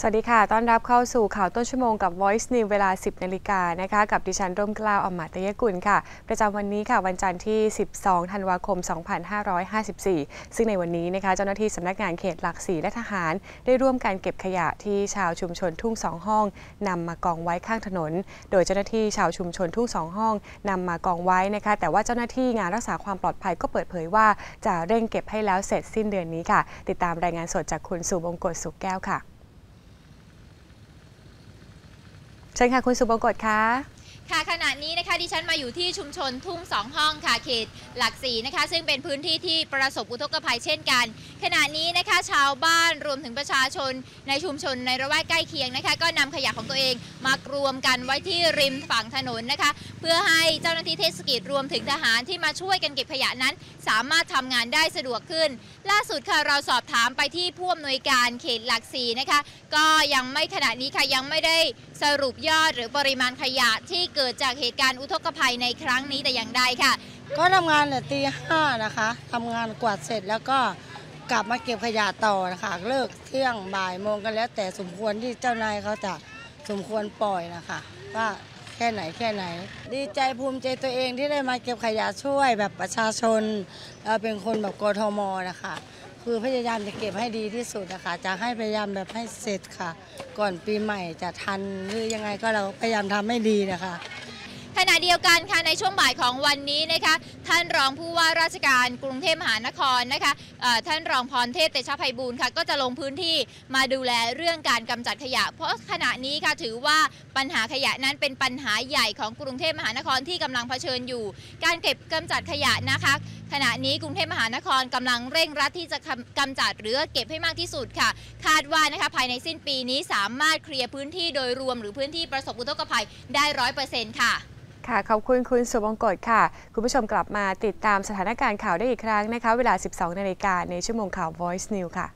สวัสดีค่ะ ต้อนรับเข้าสู่ข่าวต้นชั่วโมงกับ Voice New เวลา 10 นาฬิกานะคะ กับดิฉันร่มกล้าวอมมาตยกุลค่ะ ประจำวันนี้ค่ะ วันจันทร์ที่ 12 ธันวาคม 2554 ซึ่งในวันนี้นะคะ เจ้าหน้าที่สำนักงานเขตหลักสี่และทหาร ได้ร่วมการเก็บขยะที่ชาวชุมชนทุ่งสองห้องนำมากองไว้ข้างถนน โดยเจ้าหน้าที่ชาวชุมชนทุ่งสองห้องนำมากองไว้นะคะ แต่ว่าเจ้าหน้าที่งานรักษาความปลอดภัยก็เปิดเผยว่า จะเร่งเก็บให้แล้วเสร็จสิ้นเดือนนี้ค่ะ ติดตามรายงานสดจากคุณสุบงกตสุขแก้วค่ะ เชิญค่ะคุณสุบงกตค่ะค่ะขณะนี้นะคะดิฉันมาอยู่ที่ชุมชนทุ่งสองห้องค่ะเขตหลักสีนะคะ ซึ่งเป็นพื้นที่ที่ประสบอุทกภัยเช่นกันขณะนี้นะคะชาวบ้านรวมถึงประชาชนในชุมชนในระแวกใกล้เคียงนะคะ ก็นำขยะของตัวเองมารวมกันไว้ที่ริมฝั่งถนนนะคะ เพื่อให้เจ้าหน้าที่เทศกิจรวมถึงทหารที่มาช่วยกันเก็บขยะนั้น สามารถทำงานได้สะดวกขึ้น ล่าสุดค่ะเราสอบถามไปที่ผู้อำนวยการเขตหลักสีนะคะ ก็ยังไม่ขณะนี้ค่ะยังไม่ได้สรุปยอดหรือปริมาณขยะที่เกิดจากเหตุการณ์อุทกภัยในครั้งนี้แต่อย่างใดค่ะ ก็ทำงานแต่ตีห้านะคะทำงานกวาดเสร็จแล้วก็ กลับมาเก็บขยะต่อนะคะ เลิกเที่ยงบ่ายโมงกันแล้ว แต่สมควรที่เจ้านายเขาจะสมควรปล่อยนะคะว่าแค่ไหนแค่ไหน ดีใจภูมิใจตัวเองที่ได้มาเก็บขยะช่วยแบบประชาชนเราเป็นคนแบบกทมนะคะ คือพยายามจะเก็บให้ดีที่สุดนะคะ จะให้พยายามแบบให้เสร็จค่ะ ก่อนปีใหม่จะทันหรือยังไงก็เราพยายามทำให้ดีนะคะ ขณะเดียวกันค่ะในช่วงบ่ายของวันนี้นะคะท่านรองผู้ว่าราชการกรุงเทพมหานครนะคะท่านรองพรเทพเตชะไพบูลย์ค่ะก็จะลงพื้นที่มาดูแลเรื่องการกำจัดขยะ เพราะขณะนี้ค่ะถือว่าปัญหาขยะนั้นเป็นปัญหาใหญ่ของกรุงเทพมหานครที่กำลังเผชิญอยู่ การเก็บกำจัดขยะนะคะ ขณะนี้กรุงเทพมหานครกำลังเร่งรัดที่จะกำกำจัดหรือเก็บให้มากที่สุดค่ะ คาดว่านะคะภายในสิ้นปีนี้สามารถเคลียร์พื้นที่โดยรวมหรือพื้นที่ประสบอุทกภัยได้ร้อยเปอร์เซ็นต์ค่ะ ค่ะ ขอบคุณคุณสุบงกตค่ะ คุณผู้ชมกลับมาติดตามสถานการณ์ข่าวได้อีกครั้งนะคะ เวลา 12 นาฬิกาในชั่วโมงข่าว Voice News ค่ะ